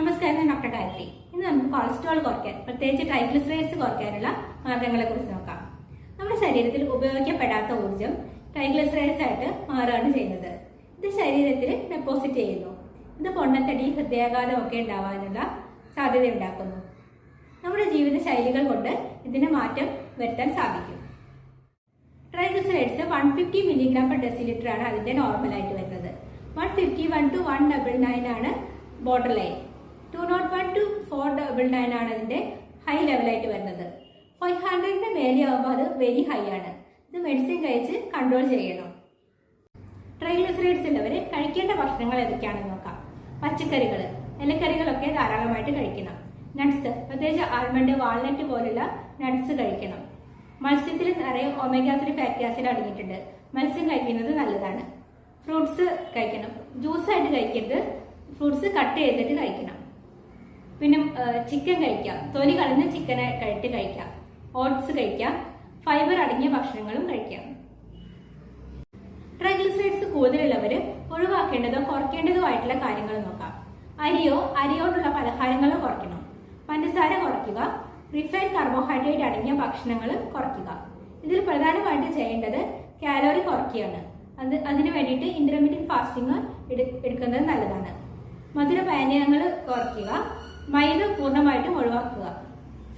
നമസ്കാരം ഞാൻ ഡോക്ടർ ഗായത്രി. ഇന്ന് നമുക്ക് കൊളസ്ട്രോൾ കുറയ്ക്കാൻ പ്രത്യേകിച്ച് ട്രൈഗ്ലിസറൈഡ്സ് കുറയ്ക്കാനുള്ള മാർഗങ്ങളെ കുറിച്ച് നോക്കാം. നമ്മുടെ ശരീരത്തിൽ ഉപയോഗിക്കപ്പെടാത്ത ഊർജം ട്രൈഗ്ലിസറൈഡ്സ് ആയിട്ട് മാറുകയാണ് ചെയ്യുന്നത്. ഇത് ശരീരത്തിൽ ഡെപ്പോസിറ്റ് ചെയ്യുന്നു. ഇത് പൊണ്ണത്തടി ഹൃദയാഘാതം ഒക്കെ ഉണ്ടാവാനുള്ള സാധ്യത ഉണ്ടാക്കുന്നു നമ്മുടെ ജീവിത ശൈലികൾ കൊണ്ട് ഇതിന് മാറ്റം വരുത്താൻ സാധിക്കും. Triglycerides one fifty milligram per decilitre ആണ് അതിന്റെ നോർമൽ ആയിട്ട് വരുന്നത്. One fifty one to one double nine ആണ് borderline two nought one to four double nine ആണ് അതിന്റെ ഹൈ ലെവലായിട്ട് വരുന്നത്. ഫൈവ് ഹൺഡ്രഡിന്റെ മേലെ ആകുമ്പോൾ അത് വെരി ഹൈ ആണ്. ഇത് മെഡിസിൻ കഴിച്ച് കൺട്രോൾ ചെയ്യണം. ട്രൈഗ്ലിസറൈഡ്സ് ഉള്ളവർ കഴിക്കേണ്ട ഭക്ഷണങ്ങൾ ഏതൊക്കെയാണെന്ന് നോക്കാം. പച്ചക്കറികൾ ഇലക്കറികളൊക്കെ ധാരാളമായിട്ട് കഴിക്കണം. നട്ട്സ് പ്രത്യേകിച്ച് ആൽമണ്ട് വാൾനട്ട് പോലുള്ള നട്ട്സ് കഴിക്കണം. മത്സ്യത്തിൽ നിറയെ ഒമേഗ ത്രീ ഫാറ്റി ആസിഡ് അടങ്ങിയിട്ടുണ്ട്. മത്സ്യം കഴിക്കുന്നത് നല്ലതാണ്. ഫ്രൂട്ട്സ് കഴിക്കണം. ജ്യൂസായിട്ട് കഴിക്കരുത്. ഫ്രൂട്ട്സ് കട്ട് ചെയ്തിട്ട് കഴിക്കണം. പിന്നെ ചിക്കൻ കഴിക്കാം. തൊലി കളഞ്ഞ ചിക്കൻ കഴിട്ട് കഴിക്കാം. ഓട്സ് കഴിക്കാം. ഫൈബർ അടങ്ങിയ ഭക്ഷണങ്ങളും കഴിക്കാം. ട്രൈഗ്ലിസറൈഡ്സ് കൂടുതലുള്ളവർ ഒഴിവാക്കേണ്ടതോ കുറയ്ക്കേണ്ടതോ ആയിട്ടുള്ള കാര്യങ്ങൾ നോക്കാം. അരിയോ അരിയോടുള്ള പലഹാരങ്ങളോ കുറയ്ക്കണം. പഞ്ചസാര കുറയ്ക്കുക. റിഫൈൻഡ് കാർബോഹൈഡ്രേറ്റ് അടങ്ങിയ ഭക്ഷണങ്ങൾ കുറയ്ക്കുക. ഇതിൽ പ്രധാനമായിട്ട് ചെയ്യേണ്ടത് കാലോറി കുറയ്ക്കുകയാണ്. അത് അതിന് വേണ്ടിയിട്ട് ഇന്റർമീഡിയറ്റ് ഫാസ്റ്റിംഗ് എടുക്കുന്നത് നല്ലതാണ്. മധുര പാനീയങ്ങൾ കുറയ്ക്കുക. മൈദ പൂർണമായിട്ടും ഒഴിവാക്കുക.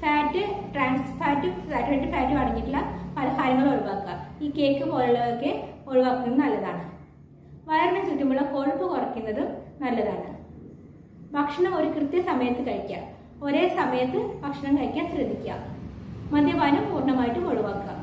ഫാറ്റ് ട്രാൻസ് ഫാറ്റ് സാറ്റുറേറ്റഡ് ഫാറ്റും അടങ്ങിയിട്ടുള്ള പലഹാരങ്ങൾ ഒഴിവാക്കുക. ഈ കേക്ക് പോലുള്ളതൊക്കെ ഒഴിവാക്കുന്നത് നല്ലതാണ്. വയറിന് ചുറ്റുമുള്ള കൊഴുപ്പ് കുറയ്ക്കുന്നതും നല്ലതാണ്. ഭക്ഷണം ഒരു കൃത്യസമയത്ത് കഴിക്കുക. ഒരേ സമയത്ത് ഭക്ഷണം കഴിക്കാൻ ശ്രദ്ധിക്കുക. മദ്യപാനം പൂർണമായിട്ടും ഒഴിവാക്കുക.